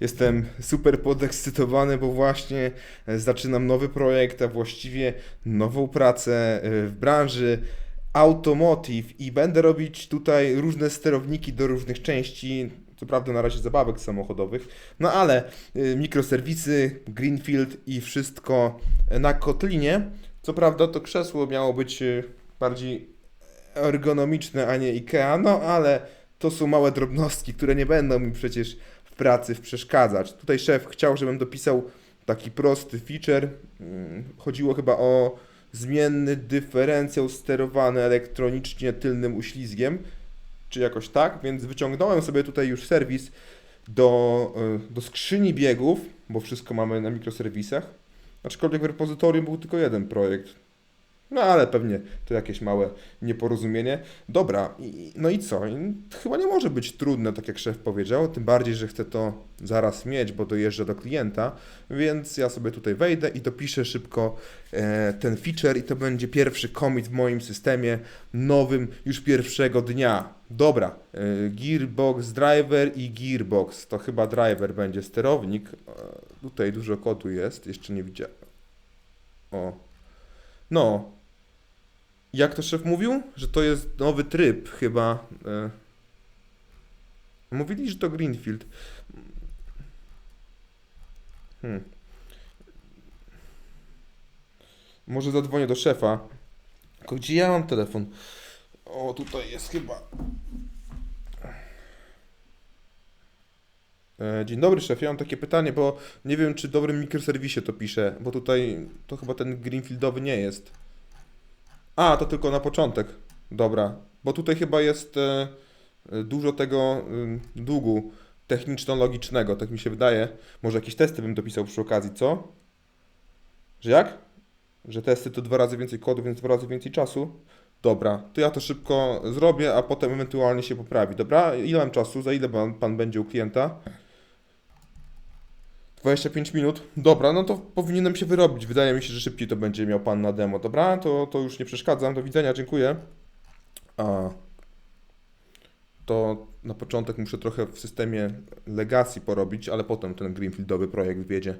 Jestem super podekscytowany, bo właśnie e, zaczynam nowy projekt, a właściwie nową pracę e, w branży automotive i będę robić tutaj różne sterowniki do różnych części. Co prawda na razie zabawek samochodowych, no ale y, mikroserwisy, Greenfield i wszystko na Kotlinie. Co prawda to krzesło miało być bardziej ergonomiczne, a nie IKEA, no ale to są małe drobnostki, które nie będą mi przecież pracy przeszkadzać. Tutaj szef chciał, żebym dopisał taki prosty feature. Mm, Chodziło chyba o zmienny dyferencjał sterowany elektronicznie tylnym uślizgiem, czy jakoś tak, więc wyciągnąłem sobie tutaj już serwis do, y, do skrzyni biegów, bo wszystko mamy na mikroserwisach. Aczkolwiek w repozytorium był tylko jeden projekt. No ale pewnie to jakieś małe nieporozumienie. Dobra, i, no i co? Chyba nie może być trudne, tak jak szef powiedział, tym bardziej, że chcę to zaraz mieć, bo dojeżdża do klienta, więc ja sobie tutaj wejdę i dopiszę szybko e, ten feature i to będzie pierwszy commit w moim systemie nowym już pierwszego dnia. Dobra, e, Gearbox Driver i Gearbox, to chyba driver będzie sterownik. E, tutaj dużo kodu jest, jeszcze nie widziałem. O. No, jak to szef mówił? Że to jest nowy tryb chyba. e. Mówili, że to Greenfield. Hmm. Może zadzwonię do szefa. Gdzie ja mam telefon? O, tutaj jest chyba. E, Dzień dobry szefie, mam takie pytanie, bo nie wiem czy w dobrym mikroserwisie to pisze, bo tutaj to chyba ten Greenfieldowy nie jest. A, to tylko na początek. Dobra, bo tutaj chyba jest e, e, dużo tego y, długu techniczno-logicznego, tak mi się wydaje. Może jakieś testy bym dopisał przy okazji, co? Że jak? Że testy to dwa razy więcej kodu, więc dwa razy więcej czasu? Dobra, to ja to szybko zrobię, a potem ewentualnie się poprawi. Dobra, ile mam czasu? Za ile pan, pan będzie u klienta? 25 minut. Dobra, no to powinienem się wyrobić. Wydaje mi się, że szybciej to będzie miał pan na demo. Dobra, to, to już nie przeszkadzam. Do widzenia, dziękuję. A to na początek muszę trochę w systemie legacy porobić, ale potem ten greenfieldowy projekt wiedzie.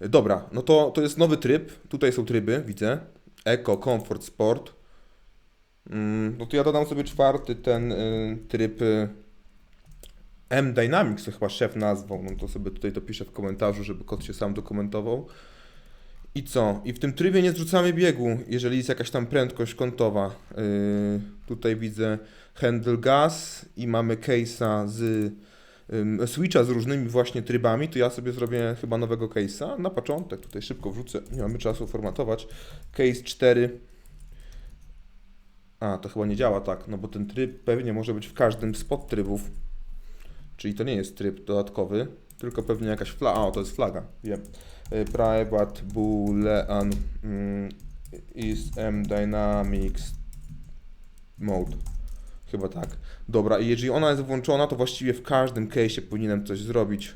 Dobra, no to, to jest nowy tryb. Tutaj są tryby, widzę. Eco, Comfort, Sport. Mm, No to ja dodam sobie czwarty ten y, tryb y, M Dynamics, to chyba szef nazwał. No to sobie tutaj to piszę w komentarzu, żeby kod się sam dokumentował. I co? I w tym trybie nie zrzucamy biegu, jeżeli jest jakaś tam prędkość kątowa. Yy, tutaj widzę handle gas i mamy case'a z ym, switcha z różnymi właśnie trybami, to ja sobie zrobię chyba nowego case'a. Na początek tutaj szybko wrzucę, nie mamy czasu formatować. Case 4. A, to chyba nie działa tak, no bo ten tryb pewnie może być w każdym z podtrybów. Czyli to nie jest tryb dodatkowy, tylko pewnie jakaś flaga. O, to jest flaga, wiem. Y, Private boolean mm, is m dynamics mode. Chyba tak. Dobra, i jeżeli ona jest włączona, to właściwie w każdym case'ie powinienem coś zrobić.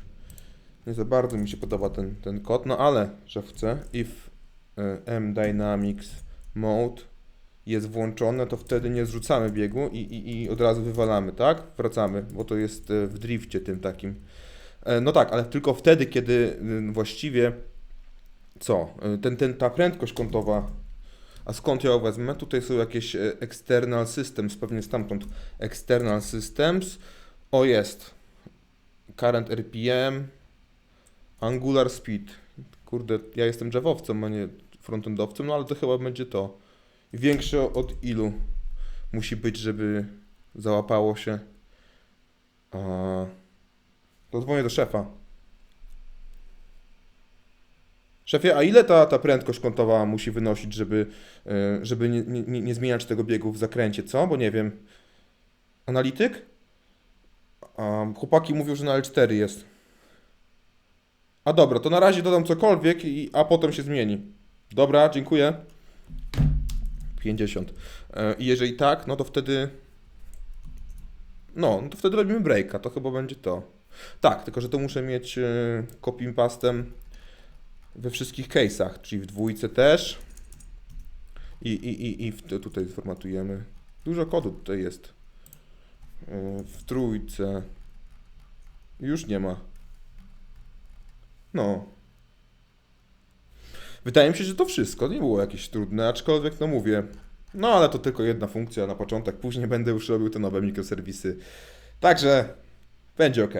Nie za bardzo mi się podoba ten, ten kod, no ale, że chcę, if y, m dynamics mode jest włączone, to wtedy nie zrzucamy biegu i, i, i od razu wywalamy, tak? Wracamy, bo to jest e, w drifcie tym takim. E, No tak, ale tylko wtedy, kiedy właściwie co? E, Ten, ten, ta prędkość kątowa. A skąd ją wezmę? Tutaj są jakieś external systems, pewnie stamtąd. External systems. O jest. Current RPM. Angular speed. Kurde, ja jestem Javowcem, a nie frontendowcem, no ale to chyba będzie to. Większe od ilu musi być, żeby załapało się. A... To dzwonię do szefa. Szefie, a ile ta, ta prędkość kątowa musi wynosić, żeby, y, żeby nie, nie, nie zmieniać tego biegu w zakręcie, co? Bo nie wiem. Analityk? Chłopaki mówią, że na L4 jest. A dobra, to na razie dodam cokolwiek, i, a potem się zmieni. Dobra, dziękuję. 50. E, I jeżeli tak, no to wtedy. No, no to wtedy robimy breaka, to chyba będzie to. Tak, tylko że to muszę mieć e, copy pastem we wszystkich case'ach, czyli w dwójce też. I, i, i, i tutaj formatujemy. Dużo kodu tutaj jest. E, W trójce. Już nie ma. No. Wydaje mi się, że to wszystko. Nie było jakieś trudne, aczkolwiek no mówię. No ale to tylko jedna funkcja na początek. Później będę już robił te nowe mikroserwisy. Także będzie ok.